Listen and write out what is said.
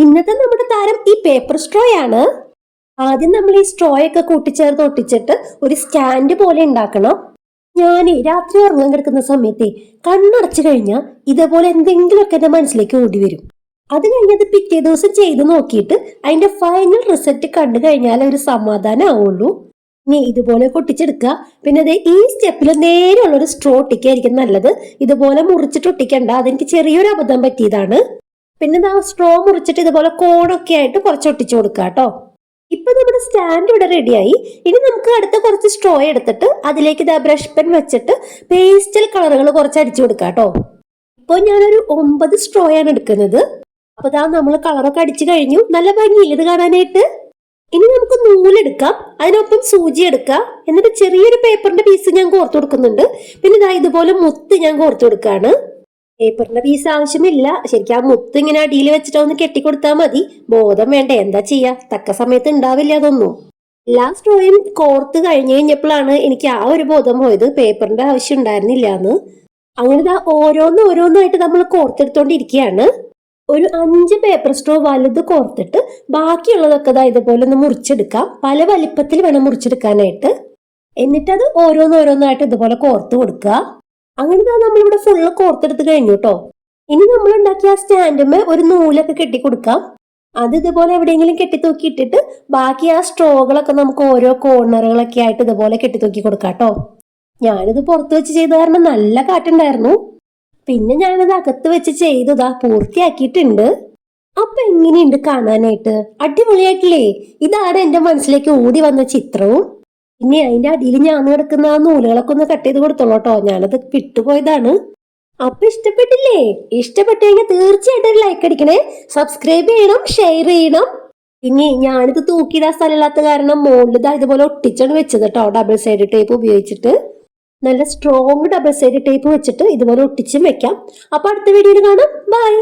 ഇന്നത്തെ നമ്മുടെ താരം ഈ പേപ്പർ സ്ട്രോ ആണ്. ആദ്യം നമ്മൾ ഈ സ്ട്രോ ഒക്കെ കൂട്ടിച്ചേർത്ത് ഒട്ടിച്ചിട്ട് ഒരു സ്റ്റാൻഡ് പോലെ ഉണ്ടാക്കണം. ഞാൻ രാത്രി ഉറങ്ങാൻ കിടക്കുന്ന സമയത്തെ കണ്ണടച്ചു കഴിഞ്ഞാൽ ഇതേപോലെ എന്തെങ്കിലുമൊക്കെ എന്റെ മനസ്സിലേക്ക് ഓടി വരും അത് കഴിഞ്ഞത് പിറ്റേ ദിവസം ചെയ്ത് നോക്കിയിട്ട് അതിന്റെ ഫൈനൽ റിസൾട്ട് കണ്ടു കഴിഞ്ഞാൽ ഒരു സമാധാനം ആവുള്ളൂ. ഇനി ഇതുപോലെ പൊട്ടിച്ചെടുക്കുക പിന്നെ അത് ഈ സ്റ്റെപ്പിൽ നേരെയുള്ള ഒരു സ്ട്രോ ഒട്ടിക്കായിരിക്കും നല്ലത്. ഇതുപോലെ മുറിച്ചിട്ട് ഒട്ടിക്കണ്ട. അതെനിക്ക് ചെറിയൊരു അബദ്ധം പറ്റിയതാണ്. പിന്നെ ദാ സ്ട്രോ മുറിച്ചിട്ട് ഇതുപോലെ കോണൊക്കെ ആയിട്ട് കുറച്ച് ഒട്ടിച്ചു കൊടുക്കുക കേട്ടോ. ഇപ്പൊ നമ്മുടെ സ്റ്റാൻഡ് ഇവിടെ റെഡിയായി ഇനി നമുക്ക് അടുത്ത കുറച്ച് സ്ട്രോ എടുത്തിട്ട് അതിലേക്ക് ഇതാ ബ്രഷ് പെൻ വെച്ചിട്ട് പേസ്റ്റൽ കളറുകൾ കുറച്ച് അടിച്ചു കൊടുക്കാം കേട്ടോ. ഇപ്പോൾ ഞാനൊരു ഒമ്പത് സ്ട്രോ ആണ് എടുക്കുന്നത്. അപ്പൊ ഇതാ നമ്മൾ കളറൊക്കെ അടിച്ചു കഴിഞ്ഞു. നല്ല ഭംഗിയില്ല ഇത് കാണാനായിട്ട്? ഇനി നമുക്ക് നൂലെടുക്കാം അതിനൊപ്പം സൂചി എടുക്കാം എന്നിട്ട് ചെറിയൊരു പേപ്പറിന്റെ പീസ് ഞാൻ കോർത്തു കൊടുക്കുന്നുണ്ട്. പിന്നെ ഇതാ ഇതുപോലെ മുത്ത് ഞാൻ കോർത്തു കൊടുക്കാണ് പേപ്പറിന്റെ പീസ് ആവശ്യമില്ല. ശരിക്കും ആ മുത്ത് ഇങ്ങനെ അടിയിൽ വെച്ചിട്ട് ഒന്ന് കെട്ടിക്കൊടുത്താൽ മതി. ബോധം വേണ്ട? എന്താ ചെയ്യാ? തക്ക സമയത്ത് ഉണ്ടാവില്ല അതൊന്നും. എല്ലാ സ്റ്റോയും കോർത്ത് കഴിഞ്ഞു കഴിഞ്ഞപ്പോഴാണ് എനിക്ക് ആ ഒരു ബോധം പോയത്. പേപ്പറിന്റെ ആവശ്യം ഉണ്ടായിരുന്നില്ല എന്ന് അങ്ങനെ ഓരോന്ന് ഓരോന്നായിട്ട് നമ്മൾ കോർത്തെടുത്തോണ്ടിരിക്കുകയാണ് ഒരു അഞ്ച് പേപ്പർ സ്ട്രോ വലുത് കോർത്തിട്ട് ബാക്കിയുള്ളതൊക്കെ ഇതാ ഇതുപോലെ ഒന്ന് മുറിച്ചെടുക്കാം. പല വലിപ്പത്തിൽ വേണം മുറിച്ചെടുക്കാനായിട്ട്. എന്നിട്ടത് ഓരോന്നോരോന്നായിട്ട് ഇതുപോലെ കോർത്ത് കൊടുക്കുക. അങ്ങനെ ദാ നമ്മളിവിടെ ഫുള്ള് കോർത്തെടുത്ത് കഴിഞ്ഞു കേട്ടോ ഇനി നമ്മൾ ഉണ്ടാക്കിയ ആ സ്റ്റാൻഡുമേ ഒരു നൂലൊക്കെ കെട്ടി കൊടുക്കാം അത് ഇതുപോലെ എവിടെയെങ്കിലും കെട്ടിത്തൂക്കി ഇട്ടിട്ട് ബാക്കി ആ സ്ട്രോകളൊക്കെ നമുക്ക് ഓരോ കോർണറുകളൊക്കെ ആയിട്ട് ഇതുപോലെ കെട്ടിത്തൂക്കി കൊടുക്കാം കേട്ടോ ഞാനിത് പുറത്ത് വെച്ച് ചെയ്ത കാരണം നല്ല കാറ്റുണ്ടായിരുന്നു. പിന്നെ ഞാനത് അകത്ത് വെച്ച് ചെയ്തതാ പൂർത്തിയാക്കിയിട്ടുണ്ട്. അപ്പൊ എങ്ങനെയുണ്ട് കാണാനായിട്ട്? അടിപൊളിയായിട്ടില്ലേ? ഇതാണ് എന്റെ മനസ്സിലേക്ക് ഓടി വന്ന ചിത്രവും? ഇനി അതിന്റെ അടിയിൽ ഞാൻ കിടക്കുന്ന ആ നൂലുകളൊക്കെ ഒന്ന് കട്ട് ചെയ്ത് കൊടുത്തോളൂ കേട്ടോ. ഞാനത് വിട്ടുപോയതാണ്. അപ്പൊ ഇഷ്ടപ്പെട്ടില്ലേ? ഇഷ്ടപ്പെട്ടു കഴിഞ്ഞാൽ തീർച്ചയായിട്ടും ഒരു ലൈക്ക് അടിക്കണേ. സബ്സ്ക്രൈബ് ചെയ്യണം ഷെയർ ചെയ്യണം. ഇനി ഞാനിത് തൂക്കിയിടാൻ സ്ഥലമില്ലാത്ത കാരണം മുകളിൽ ഇതാ ഇതുപോലെ ഒട്ടിച്ചാണ് വെച്ചത് കേട്ടോ ഡബിൾ സൈഡ് ടേപ്പ് ഉപയോഗിച്ചിട്ട്. നല്ല സ്ട്രോങ് ഡബിൾ സൈഡ് ടേപ്പ് വെച്ചിട്ട് ഇതുപോലെ ഒട്ടിച്ചും വെക്കാം. അപ്പൊ അടുത്ത വീഡിയോയിൽ കാണാം. ബൈ